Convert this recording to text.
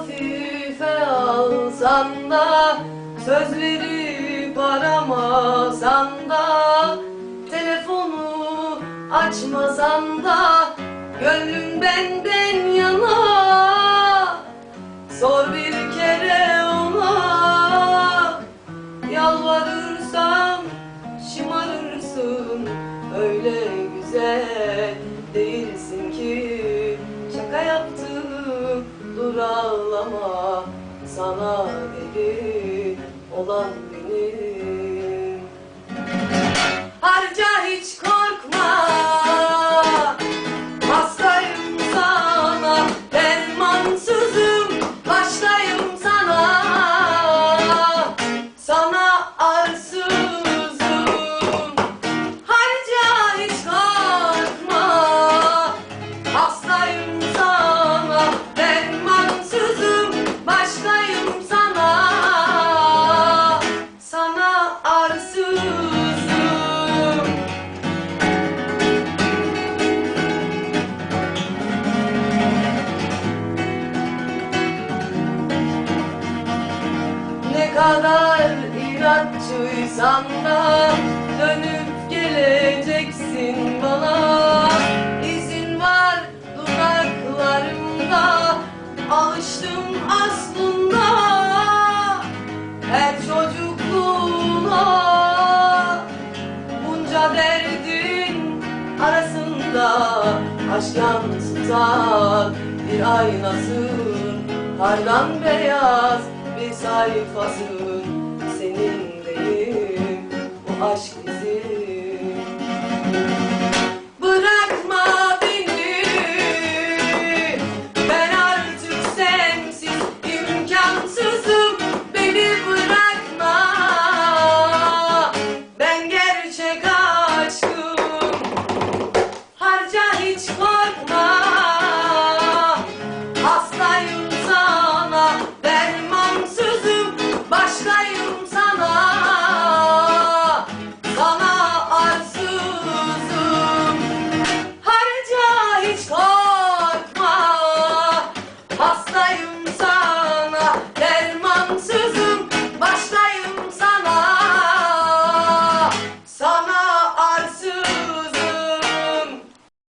Hafife alsan da Söz verip aramasan da Telefonu açmasan da Gönlüm benden yana. Sor bir kere ona Yalvarırsam şımarırsın. Öyle güzel değilsin ki ağlama Sana deli olan benim Harca hiç korkma Hastayım sana Dermansızım Baştayım sana. Sana arsızım kadar inatçıysan da dönüp geleceksin bana. İzin var dudaklarımda alıştım aslında her çocukluğuna bunca derdin arasında aşk yansıtan bir aynasın. Kardan beyaz bir sayfasın. Senin değil bu aşk